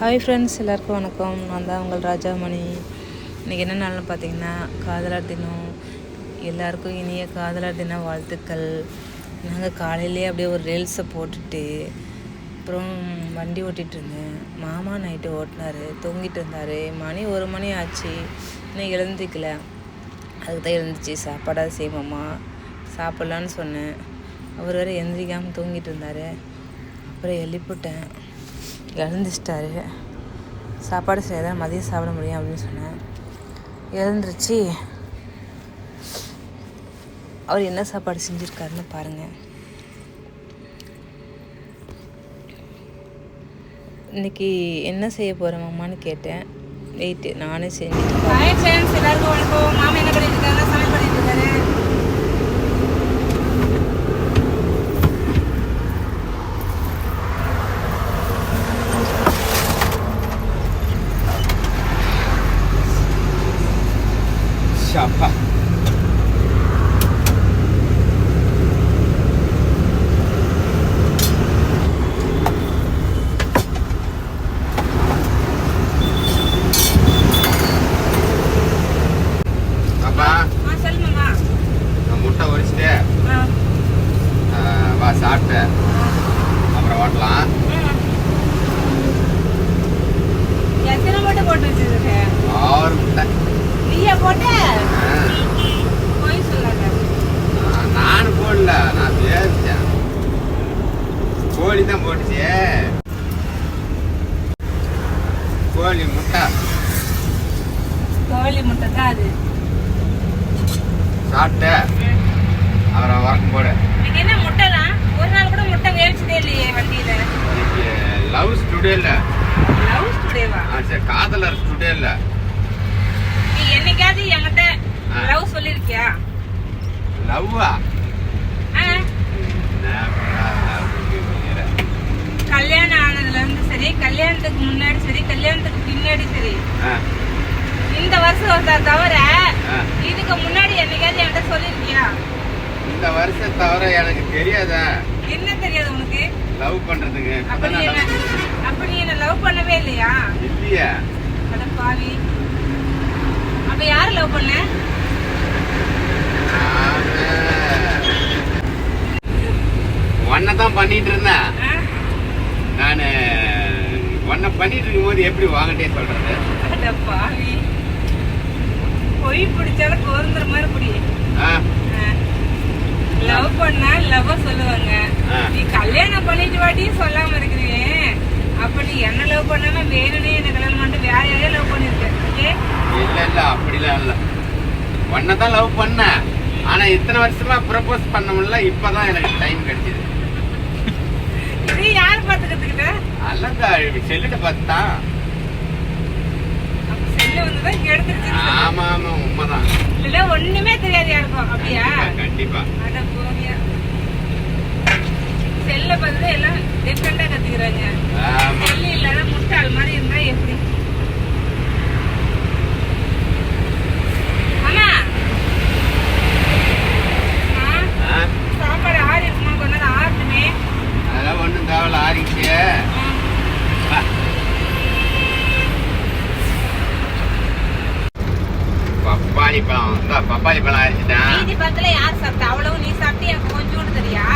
Hi friends எல்லாருக்கும் வணக்கம். நான் தான் உங்கள் ராஜாமணி. இன்றைக்கி என்ன நாள்னு பார்த்தீங்கன்னா காதலர் தினம். எல்லாருக்கும் இனிய காதலர் தின வாழ்த்துக்கள். நாங்கள் காலையிலேயே அப்படியே ஒரு ரீல்ஸை போட்டுட்டு அப்புறம் வண்டி ஓட்டிகிட்டு இருந்தேன். மாமா நைட்டு ஓட்டினார் தூங்கிட்டு இருந்தார். மணி ஒரு மணி ஆச்சு. இன்னும் எழுந்திக்கல. அதுக்கு தான் எழுந்துச்சு சாப்பாடாக செய்வோம்மா சாப்பிட்லான்னு சொன்னேன். அவர் வேறு எந்திரிக்காமல் தூங்கிட்டு இருந்தார். அப்புறம் எழுப்பிட்டேன். எழுந்துச்சிட்டாரு சாப்பாடு செய்யாதான் மதியம் சாப்பிட முடியும் அப்படின்னு சொன்னேன் எழுந்துருச்சு அவர் என்ன சாப்பாடு செஞ்சுருக்காருன்னு பாருங்கள் இன்னைக்கு என்ன செய்ய போகிறோம்மான்னு கேட்டேன். வெயிட்டு நானே செஞ்சு எல்லாருக்கும் வணக்கம். மாமா என்ன பண்ணிட்டு 看。லவ் ஸ்டுடியோவா சரி காதலர் ஸ்டுடியோல நீ என்னைக்காவது என்கிட்ட. லவ் சொல்லிருக்கியா? லவ்வா கல்யாணம் ஆனதுல இருந்து சரி கல்யாணத்துக்கு முன்னாடி சரி கல்யாணத்துக்கு பின்னாடி சரி. இந்த வருஷம் தவிர. இதுக்கு முன்னாடி என்னைக்காவது என்கிட்ட சொல்லிருக்கியா? இந்த வருஷம் தவிர எனக்கு தெரியாதா? என்ன தெரியாது உனக்கு? லவ் பண்றதுக்கு. அப்ப நீ என்ன லவ் பண்ணவே இல்லையா? இல்லையா. அட பாவி அப்ப யார லவ் பண்ண? ஒன்ன தான் பண்ணிட்டு இருந்தேன்? நான். ஒன்ன பண்ணிட்டு இருக்கும்போது எப்படி வாங்கிட்டே சொல்றது? அட பாவி பொய் பிடிச்சாலும் கோருந்துற மாதிரி பிடி? லவ் பண்ணா லவ் சொல்லுவாங்க. நீ கல்யாணம் பண்ணிட்டு வாட்டியும் சொல்லாம இருக்கிறீங்க லவ் பண்ணாம வேணும்னே என்ன கல்யாணம் பண்ணிட்டு வேற யாரையும் லவ் பண்ணிருக்க ஓகே இல்ல இல்ல அப்படிலாம் இல்ல. ஒன்ன தான் லவ் பண்ணேன். ஆனா இத்தனை வருஷமா ப்ரப்போஸ் பண்ண முடியல இப்பதான் எனக்கு டைம் கிடைச்சது இது யார் பார்த்து கத்துக்கிட்ட அல்லதா செல்லுட்ட பார்த்தா செல்லு வந்துதான் கெடுத்துருச்சு ஆமா ஆமா உண்மைதான். இல்ல ஒண்ணுமே தெரியாது யாருக்கும் அப்படியா? கண்டிப்பா. அட போவியா. செல்ல பார்த்து எல்லாம் டிஃப்ரெண்டா கத்துக்கிறாங்க ஆமா. செல்லு இல்லாத முட்டாள் மாதிரி இருந்தா எப்படி அம்மா ஆ, ஆ? சாப்பாடு ஆறி இருக்குமா கொஞ்ச நேரம் ஆறட்டுமே அதெல்லாம் ஒண்ணும் தேவையில்ல ஆறிச்சு வா. பப்பாளி பழம் இந்தா பப்பாளி பழம் அரிச்சிட்டேன் மீதி பக்கத்துல யார் சாப்பிட்டா அவ்வளவு நீ சாப்பிட்டு எனக்கு கொஞ்சோண்டு தெரியா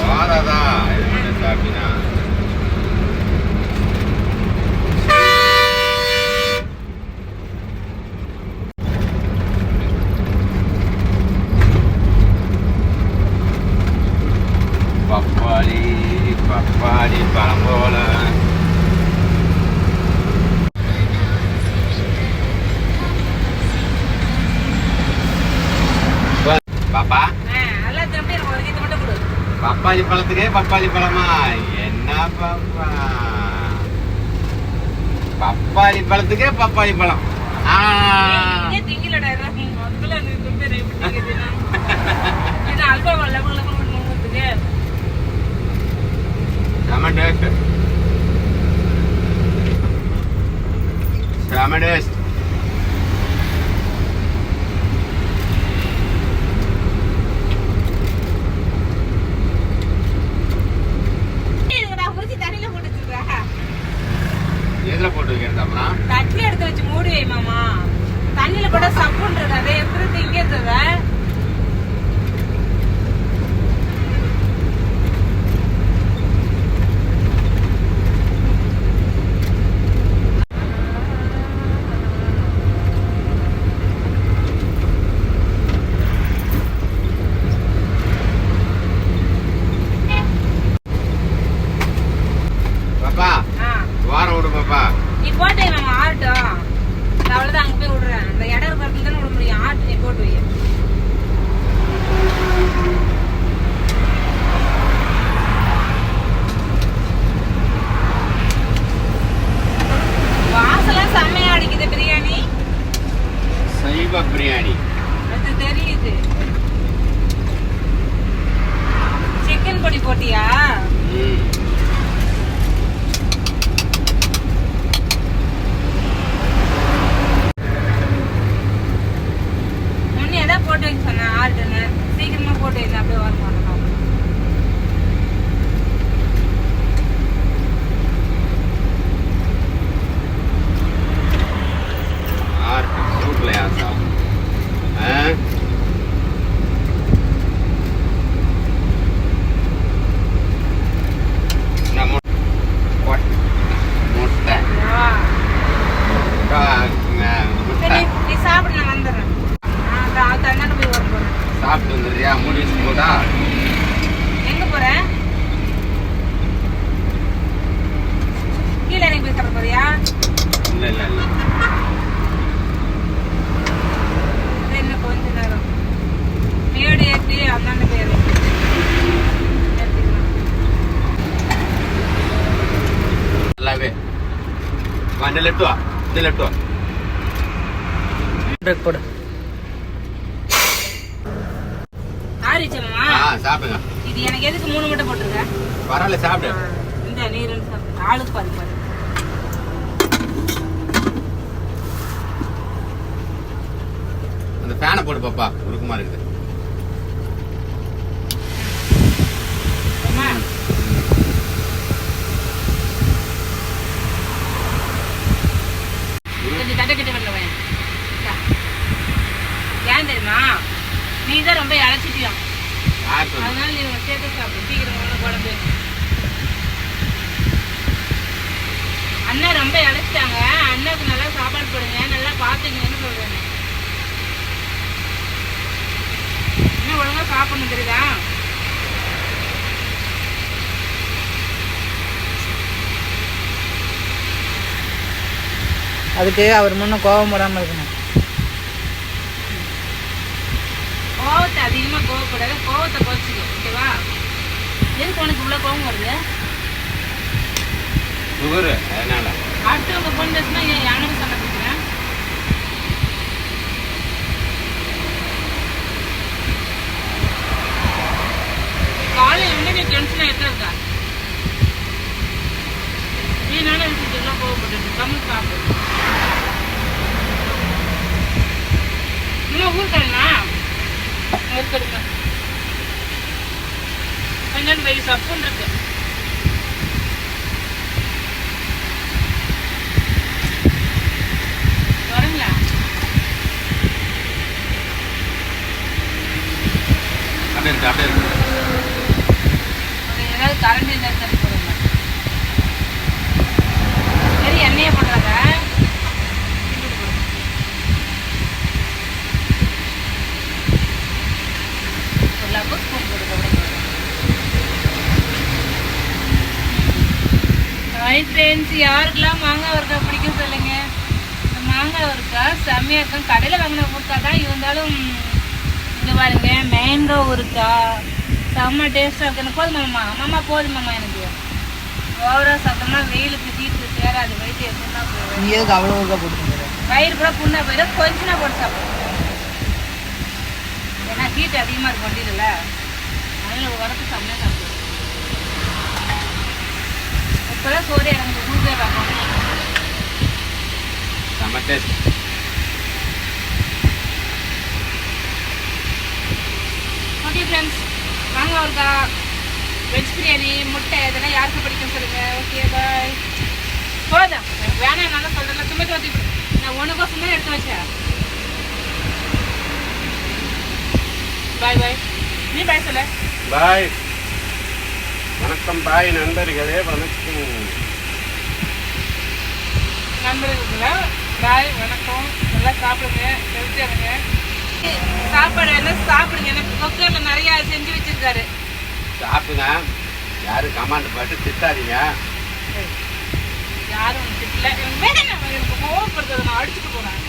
போதாதான் இது மட்டும் சாப்பிட்டீங்கன்னா பப்பாளி பப்பாளி பழம் போல பாப்பா ஆ, எல்லாம் திரும்பி எனக்கு ஒரு கீத்து மட்டும் கொடு. பப்பாளி பழத்துக்கே பப்பாளி பழமா? என்ன பாப்பா? பப்பாளி பழத்துக்கே பப்பாளி பழம். செம டேஸ்ட் செம டேஸ்ட் இதுக்கு நான் உரிச்சு தண்ணியில போட்டு வச்சிருக்கேன் எதுல போட்டு வைக்கிறது அப்புறம் தட்டில எடுத்து வச்சு மூடி வை மாமா. தண்ணியில போட சப்புன்றது அதை எப்படி திங்கிறத பாப்பா வாரம் விடு பாப்பா நீ போட்டே மாமா ஆட்டும் அவ்வளவுதான் அங்க போய் விடுறேன் அந்த இடம் இருக்கிறது தானே விட முடியும் ஆட்டு நீ போட்டு வை வாசலாம் செம்மையா அடிக்குது பிரியாணி சைவ பிரியாணி அது தெரியுது சிக்கன் பொடி போட்டியா ம். முன்னே தான் போட்டு வைக்க சொன்னேன் ஆட்டுன்னு சீக்கிரமா போட்டு வைங்க அப்படியே வர மாட்டோம் ஆறு சூட்ல யாசா ஆ நம்ம கொட்- முட்டை ஆ. ஆ, ஆ, முட்டை சரி, நீ சாப்பிடு நான் வந்துடுறேன் ஆ, அதான் அது அந்தாண்ட போய் வர போறேன் சாப்பிட்டு வந்துடுறியா மூடி வச்சு போதா எங்க போற? கீழே இறங்கி போய் சாப்பிட போறியா? இல்ல இல்ல இல்ல. இன்னும் கொஞ்ச நேரம். மேடு ஏற்றி அந்தாண்ட போய் இறங்கி ஏத்திக்கலாம். நல்லாவே. வா இந்த லெஃப்ட் வா இந்த லெஃப்ட் வா. பிரேக் போடு ஆறிச்சம்மா ஆ சாப்பிடுங்க. இது எனக்கு எதுக்கு மூணு மட்டும் போட்டிருக்க? பரவாயில்ல சாப்பிடு. இந்த நீர் ஆளுக்கு பாரு பாரு அந்த ஃபேனை போடு பாப்பா உருக்குமா இருக்குது. கொஞ்சம் தட்டை கிட்ட வரல வேன் ஏன் தெரியுமா? நீ தான் ரொம்ப சொன்னா? அதனால நீ சேர்த்து சாப்பிடு. சீக்கிரம் குழம்பு. அண்ணா ரொம்ப இழைச்சிட்டாங்க. அண்ணாக்கு நல்லா சாப்பாடு போடுங்க. நல்லா பார்த்துக்கங்கன்னு சொல்றேன். என்ன ஒழுங்கா சாப்பிடணும் தெரியுதா? அதுக்கு அவர் முன்ன கோபம் போடாமல் இருக்கணும். கோவத்தை அதிகமா கோவப்படாத கோவத்தை குறைச்சிக்க ஓகேவா? எதுக்கு உனக்கு இவ்வளவு கோவம் வருது? அடுத்தவங்க ஃபோன் பேசினா ஏன் எனக்கு சொன்ன பேசுறேன் காலையில இருந்து நீ டென்ஷன் இருக்கா. நீ விஷயத்துலாம் கோவப்பட்டு கம்மி சாப்பிடு இன்னும் ஊருக்கா ஊருக்கடுங்க கொஞ்சம் வெயில் சப்புன்னு இருக்கு. வரங்களா? அப்படியே இருக்கு அப்படியே இருக்கு. ஏதாவது கரண்ட் இருந்தால் சரி போடுங்க சரி எண்ணெயை போடுறாங்க எல்லாருக்கும் ஸ்பூன் போடுங்க ஹாய் ஃப்ரெண்ட்ஸ் யாருக்கெல்லாம் மாங்காய் வறுக்கா பிடிக்கும் சொல்லுங்க. இந்த மாங்காய் வறுக்கா செம்மையாக இருக்கும். கடையில் வாங்கின ஊருக்கா தான். இருந்தாலும் இங்கே பாருங்க மேங்கோ ஊருக்கா செம்ம டேஸ்ட்டாக இருக்கு எனக்கு போதும் மாமா. மாமா போதும் மாமா எனக்கு. ஓவரா சாப்பிட்டோம்னா வெயிலுக்கு தீட்டு சேராது. வயிற்று எப்படின்னா போயிடும். அவ்வளோ ஊருக்கா போட்டு வயிறு கூட புண்ணா போயிடும். கொஞ்சம் நான் போட்டு சாப்பிடுவேன் ஏன்னா ஹீட் அதிகமாக இருக்கும் வண்டியில அதனால உரத்து செம்மையாக சாப்பிடுவேன் இப்போதான் சோறு இறங்குது செம்ம டேஸ்ட் ஓகே ஃப்ரெண்ட்ஸ் வாங்க ஒருக்கா வெஜ் பிரியாணி முட்டை இதெல்லாம் யாருக்கு பிடிக்கும் சொல்லுங்க. ஓகே பாய் போதும். வேணாம் நான் சொல்றேன் சும்மா தோத்தி நான் உனக்கோசம் தான் எடுத்து வச்சேன். பாய் பாய் நீ பாய் சொல்ல. பாய் வணக்கம் பாய் நண்பர்களே வணக்கம். நண்பர்களுக்குள்ள பாய் வணக்கம். நல்லா சாப்பிடுங்க இருங்க. சாப்பாடு வேணா சாப்பிடுங்க. எனக்கு குக்கர்ல நிறைய செஞ்சு வச்சிருக்காரு. சாப்பிடுங்க. யாரும் கமாண்ட் போட்டு திட்டாதீங்க. யாரும் திட்டல. வேணாம் எனக்கு கோவப்படுறது நான் அடிச்சுட்டு போறேன்.